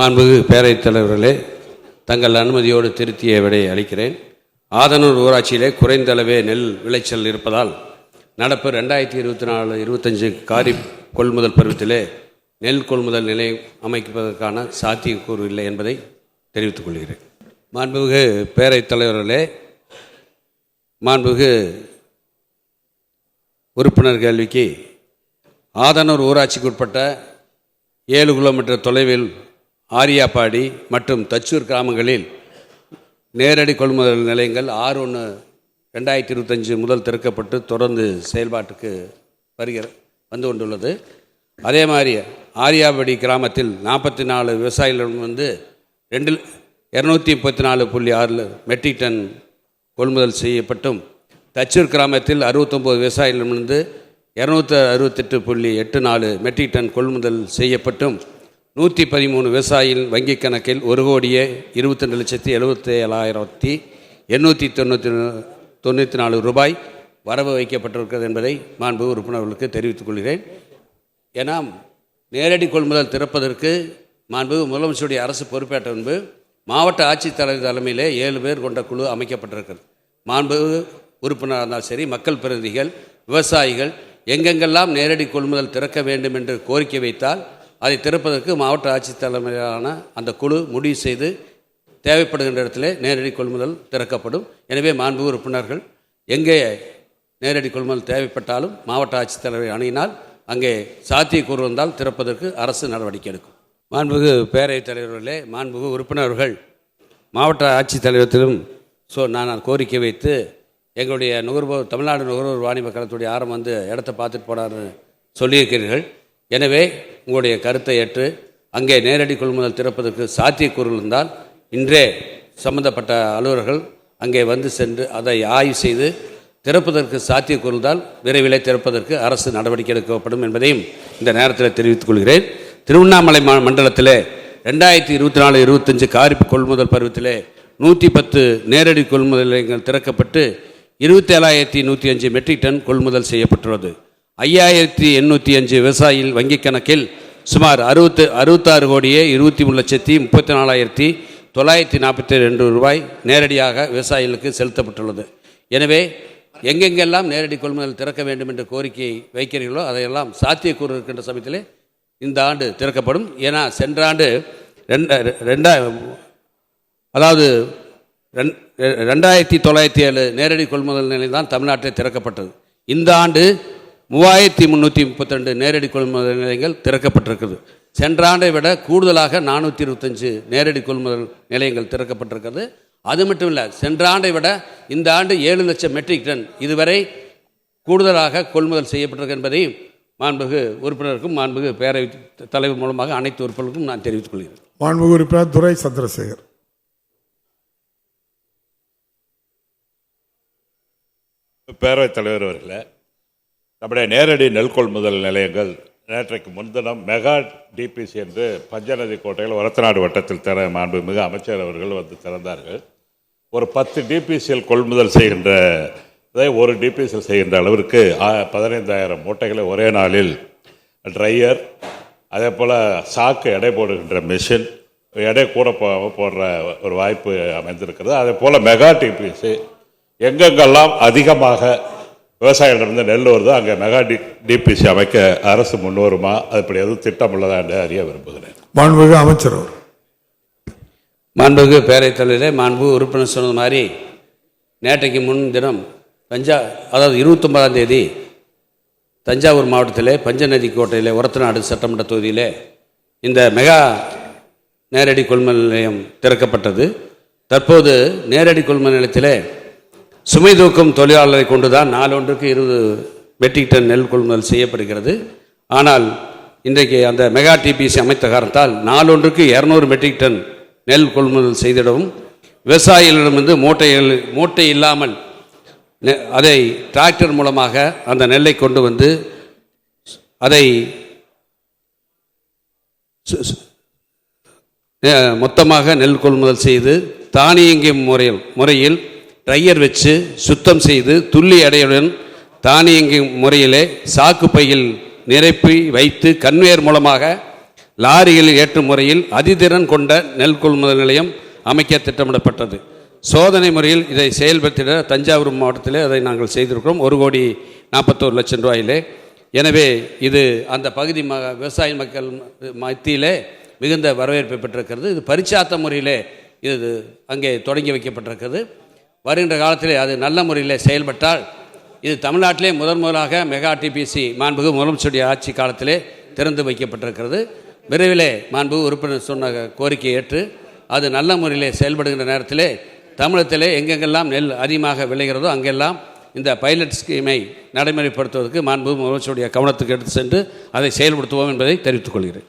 மாண்புகு பேரவைத் தலைவர்களே தங்கள் அனுமதியோடு திருத்திய விடையை அளிக்கிறேன். ஆதனூர் ஊராட்சியிலே குறைந்த அளவே நெல் விளைச்சல் இருப்பதால் நடப்பு ரெண்டாயிரத்தி இருபத்தி நாலு இருபத்தஞ்சு காரி கொள்முதல் பருவத்திலே நெல் கொள்முதல் நிலையம் அமைப்பதற்கான சாத்தியக்கூறு இல்லை என்பதை தெரிவித்துக் கொள்கிறேன். மாண்புமிகு பேரவைத் தலைவர்களே மாண்புமிகு உறுப்பினர் கேள்விக்கு ஆதனூர் ஊராட்சிக்கு உட்பட்ட ஏழு கிலோமீட்டர் தொலைவில் ஆரியாப்பாடி மற்றும் தச்சூர் கிராமங்களில் நேரடி கொள்முதல் நிலையங்கள் ஆறு ஒன்று ரெண்டாயிரத்தி இருபத்தஞ்சு முதல் திறக்கப்பட்டு தொடர்ந்து செயல்பாட்டுக்கு வருகிற வந்து கொண்டுள்ளது. அதே மாதிரி ஆரியாபாடி கிராமத்தில் நாற்பத்தி நாலு விவசாயிகளிடம் வந்து ரெண்டு இரநூத்தி முப்பத்தி நாலு புள்ளி ஆறு மெட்ரிக் டன் கொள்முதல் செய்யப்பட்டும். தச்சூர் கிராமத்தில் அறுபத்தொம்போது விவசாயிகளிடமிருந்து இரநூத்தி அறுபத்தெட்டு புள்ளி எட்டு நாலு மெட்ரிக் டன் கொள்முதல் செய்யப்பட்டும். நூற்றி பதிமூணு விவசாயிகள் வங்கிக் கணக்கில் ஒரு கோடியே இருபத்தி ரெண்டு லட்சத்தி எழுபத்தி ஏழாயிரத்தி எண்ணூற்றி தொண்ணூற்றி தொண்ணூற்றி நாலு ரூபாய் வரவு வைக்கப்பட்டிருக்கிறது என்பதை மாண்பு உறுப்பினர்களுக்கு தெரிவித்துக் கொள்கிறேன். ஏன்னா நேரடி கொள்முதல் திறப்பதற்கு மாண்பு முதலமைச்சருடைய அரசு பொறுப்பேற்ற முன்பு மாவட்ட ஆட்சித்தலைவர் தலைமையிலே ஏழு பேர் கொண்ட குழு அமைக்கப்பட்டிருக்கிறது. மாண்பு உறுப்பினராக இருந்தாலும் சரி மக்கள் பிரதிநிதிகள் விவசாயிகள் எங்கெங்கெல்லாம் நேரடி கொள்முதல் திறக்க வேண்டும் என்று கோரிக்கை வைத்தால் அதை திறப்பதற்கு மாவட்ட ஆட்சித் தலைமையிலான அந்த குழு முடிவு செய்து தேவைப்படுகின்ற இடத்திலே நேரடி கொள்முதல் திறக்கப்படும். எனவே மாண்பு உறுப்பினர்கள் எங்கே நேரடி கொள்முதல் தேவைப்பட்டாலும் மாவட்ட ஆட்சித்தலைவரை அணுகினால் அங்கே சாத்தியக்கூறு வந்தால் திறப்பதற்கு அரசு நடவடிக்கை எடுக்கும். மாண்புகு பேரவைத் தலைவர்களே மாண்புகு உறுப்பினர்கள் மாவட்ட ஆட்சித்தலைவத்திலும் ஸோ நான் கோரிக்கை வைத்து எங்களுடைய நுகர்வோர் தமிழ்நாடு நுகர்வோர் வாணிப கழகத்துடைய ஆரம்பம் வந்து இடத்த பார்த்துட்டு போனார்னு சொல்லியிருக்கிறீர்கள். எனவே உங்களுடைய கருத்தை ஏற்று அங்கே நேரடி கொள்முதல் திறப்பதற்கு சாத்தியக்கூறு இருந்தால் இன்றே சம்பந்தப்பட்ட அலுவலர்கள் அங்கே வந்து சென்று அதை ஆய்வு செய்து திறப்பதற்கு சாத்தியக்கூறுந்தால் விரைவிலே திறப்பதற்கு அரசு நடவடிக்கை எடுக்கப்படும் என்பதையும் இந்த நேரத்தில் தெரிவித்துக் கொள்கிறேன். திருவண்ணாமலை மா- மண்டலத்திலே ரெண்டாயிரத்தி இருபத்தி நாலு இருபத்தஞ்சு காரிப்பு கொள்முதல் பருவத்திலே நூற்றி பத்து நேரடி கொள்முதல் நிலையங்கள் திறக்கப்பட்டு இருபத்தி ஏழாயிரத்தி நூற்றி அஞ்சு மெட்ரிக் டன் கொள்முதல் செய்யப்பட்டுள்ளது. ஐயாயிரத்தி எண்ணூற்றி அஞ்சு விவசாயிகள் வங்கிக் கணக்கில் சுமார் அறுபத்து அறுபத்தாறு கோடியே இருபத்தி மூணு லட்சத்தி முப்பத்தி நாலாயிரத்தி தொள்ளாயிரத்தி நாற்பத்தி ரெண்டு ரூபாய் நேரடியாக விவசாயிகளுக்கு செலுத்தப்பட்டுள்ளது. எனவே எங்கெங்கெல்லாம் நேரடி கொள்முதல் திறக்க வேண்டும் என்ற கோரிக்கையை வைக்கிறீர்களோ அதையெல்லாம் சாத்தியக்கூறு இருக்கின்ற சமயத்திலே இந்த ஆண்டு திறக்கப்படும். ஏன்னா சென்ற ஆண்டு ரெண்ட ரெண்டா அதாவது ரெண் ரெண்டாயிரத்தி தொள்ளாயிரத்தி ஏழு நேரடி கொள்முதல் நிலையம் தான் தமிழ்நாட்டில் திறக்கப்பட்டது. இந்த ஆண்டு மூவாயிரத்தி முந்நூற்றி முப்பத்தி ரெண்டு நேரடி கொள்முதல் நிலையங்கள் திறக்கப்பட்டிருக்குது. சென்ற ஆண்டை விட கூடுதலாக நானூற்றி இருபத்தஞ்சு நேரடி கொள்முதல் நிலையங்கள் திறக்கப்பட்டிருக்கிறது. அது மட்டும் இல்லை சென்ற ஆண்டை விட இந்த ஆண்டு ஏழு லட்சம் மெட்ரிக் டன் இதுவரை கூடுதலாக கொள்முதல் செய்யப்பட்டிருக்கு என்பதையும் மாண்புகு உறுப்பினருக்கும் மாண்புகு பேரவை தலைவர் மூலமாக அனைத்து உறுப்பினருக்கும் நான் தெரிவித்துக் கொள்கிறேன். மாண்புமிகு உறுப்பினர் துரை சந்திரசேகர். பேரவைத் தலைவர் அவர்களே நம்முடைய நேரடி நெல் கொள்முதல் நிலையங்கள் நேற்றைக்கு முன்தினம் மெகா டிபிசி என்று பஞ்சநதி கோட்டையில் ஒரத்தநாடு வட்டத்தில் திற மாண்புமிகு அமைச்சர் அவர்கள் வந்து திறந்தார்கள். ஒரு பத்து டிபிசிஎல் கொள்முதல் செய்கின்ற இதை ஒரு டிபிசிஎல் செய்கின்ற அளவிற்கு ஆ- பதினைந்தாயிரம் மூட்டைகளை ஒரே நாளில் ட்ரையர் அதே போல் சாக்கு எடை போடுகின்ற மிஷின் எடை கூட போ போடுற ஒரு வாய்ப்பு அமைந்திருக்கிறது. அதே போல் மெகா டிபிசி எங்கெங்கெல்லாம் அதிகமாக விவசாயிகளிடமிருந்து நெல் வருதோ அங்கே மெகா டி டிபிசி அமைக்க அரசு முன்வருமா? அப்படி எதுவும் திட்டம் உள்ளதா என்று அறிய விரும்புகிறேன். மாண்புமிகு அமைச்சர் அவர் மாண்புமிகு பேரவைத் தலைவரே மாண்புமிகு உறுப்பினர் சொன்னது மாதிரி நேற்றைக்கு முன் தினம் தஞ்சா அதாவது இருபத்தொன்பதாம் தேதி தஞ்சாவூர் மாவட்டத்திலே பஞ்சநதி கோட்டையிலே ஒரத்தநாடு சட்டமன்ற தொகுதியிலே இந்த மெகா நேரடி கொள்முதல் நிலையம் திறக்கப்பட்டது. தற்போது நேரடி கொள்முதல் நிலையத்திலே சுமை தூக்கும் தொழிலாளரை கொண்டுதான் நாளொன்றுக்கு இருபது மெட்ரிக் டன் நெல் கொள்முதல் செய்யப்படுகிறது. ஆனால் இன்றைக்கு அந்த மெகா டிபிசி அமைத்த காரணத்தால் நாளொன்றுக்கு இரநூறு மெட்ரிக் டன் நெல் கொள்முதல் செய்திடவும் விவசாயிகளிடமிருந்து மூட்டைகள் மூட்டை இல்லாமல் நெ- அதை டிராக்டர் மூலமாக அந்த நெல்லை கொண்டு வந்து அதை மொத்தமாக நெல் கொள்முதல் செய்து தானியங்கி முறையில் முறையில் ட்ரையர் வச்சு சுத்தம் செய்து துள்ளி அடையுடன் தானியங்கி முறையிலே சாக்கு பையில் நிரப்பி வைத்து கன்வேயர் மூலமாக லாரிகளில் ஏற்றும் முறையில் அதிதிறன் கொண்ட நெல் கொள்முதல் நிலையம் அமைக்க திட்டமிடப்பட்டது. சோதனை முறையில் இதை செயல்படுத்திட தஞ்சாவூர் மாவட்டத்திலே அதை நாங்கள் செய்திருக்கிறோம். ஒரு கோடி நாற்பத்தோரு லட்சம் ரூபாயிலே. எனவே இது அந்த பகுதி ம விவசாய மக்கள் மத்தியிலே மிகுந்த வரவேற்பை பெற்றிருக்கிறது. இது பரிச்சாத்த முறையிலே இது அங்கே தொடங்கி வைக்கப்பட்டிருக்கிறது. வருகின்ற காலத்திலே அது நல்ல முறையில் செயல்பட்டால் இது தமிழ்நாட்டிலே முதன் முதலாக மெகா டிபிசி மாண்புகு முதலமைச்சருடைய ஆட்சி காலத்திலே திறந்து வைக்கப்பட்டிருக்கிறது. விரைவிலே மாண்புகு உறுப்பினர் சொன்ன கோரிக்கையை ஏற்று அது நல்ல முறையிலே செயல்படுகின்ற நேரத்திலே தமிழகத்திலே எங்கெங்கெல்லாம் நெல் அதிகமாக விளைகிறதோ அங்கெல்லாம் இந்த பைலட் ஸ்கீமை நடைமுறைப்படுத்துவதற்கு மாண்பு முதலமைச்சருடைய கவனத்துக்கு எடுத்து சென்று அதை செயல்படுத்துவோம் என்பதை தெரிவித்துக் கொள்கிறேன்.